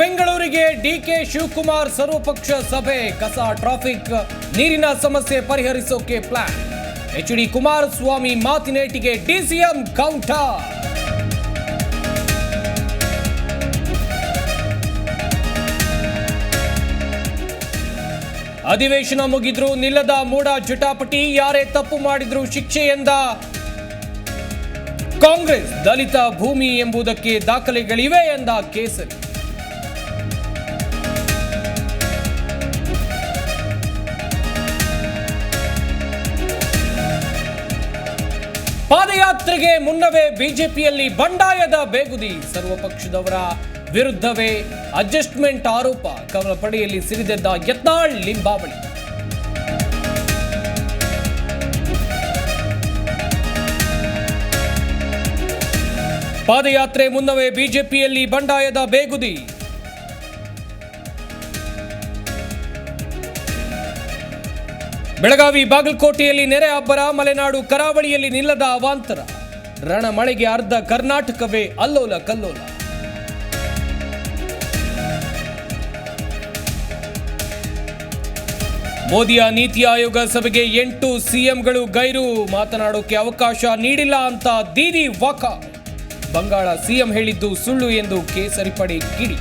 ಬೆಂಗಳೂರಿಗೆ ಡಿಕೆ ಶಿವಕುಮಾರ್ ಸರ್ವಪಕ್ಷ ಸಭೆ, ಕಸ, ಟ್ರಾಫಿಕ್, ನೀರಿನ ಸಮಸ್ಯೆ ಪರಿಹರಿಸೋಕೆ ಪ್ಲಾನ್ ಎಚ್ ಡಿ ಕುಮಾರಸ್ವಾಮಿ ಮಾತಿನೇಟಿಗೆ ಡಿಸಿಎಂ ಕೌಂಟರ್ ಅಧಿವೇಶನ ಮುಗಿದ್ರು ನಿಲ್ಲದ ಮೂಡ ಜಟಾಪಟಿ, ಯಾರೇ ತಪ್ಪು ಮಾಡಿದ್ರು ಶಿಕ್ಷೆ ಎಂದ ಕಾಂಗ್ರೆಸ್ ದಲಿತ ಭೂಮಿ ಎಂಬುದಕ್ಕೆ ದಾಖಲೆಗಳಿವೆ ಎಂದ ಕೇಸರಿ. ಪಾದಯಾತ್ರೆಗೆ ಮುನ್ನವೇ ಬಿಜೆಪಿಯಲ್ಲಿ ಬಂಡಾಯದ ಬೇಗುದಿ. ಸರ್ವಪಕ್ಷದವರ ವಿರುದ್ಧವೇ ಅಡ್ಜಸ್ಟ್ಮೆಂಟ್ ಆರೋಪ. ಕಮಲ ಪಡೆಯಲ್ಲಿ ಸಿರಿದೆದ್ದ ಯತ್ನಾಳ್ ಲಿಂಬಾವಳಿ. ಪಾದಯಾತ್ರೆ ಮುನ್ನವೇ ಬಿಜೆಪಿಯಲ್ಲಿ ಬಂಡಾಯದ ಬೇಗುದಿ. ಬೆಳಗಾವಿ ಬಾಗಲಕೋಟೆಯಲ್ಲಿ ನೆರೆ ಅಬ್ಬರ, ಮಲೆನಾಡು ಕರಾವಳಿಯಲ್ಲಿ ನಿಲ್ಲದ ಅವಾಂತರ. ರಣಮಳೆಗೆ ಅರ್ಧ ಕರ್ನಾಟಕವೇ ಅಲ್ಲೋಲ ಕಲ್ಲೋಲ. ಮೋದಿಯ ನೀತಿ ಆಯೋಗ ಸಭೆಗೆ ಎಂಟು ಸಿಎಂಗಳು ಗೈರು. ಮಾತನಾಡೋಕೆ ಅವಕಾಶ ನೀಡಿಲ್ಲ ಅಂತ ದೀದಿ ವಾಕ. ಬಂಗಾಳ ಸಿಎಂ ಹೇಳಿದ್ದು ಸುಳ್ಳು ಎಂದು ಕೇಸರಿ ಪಡೆ ಕಿಡಿ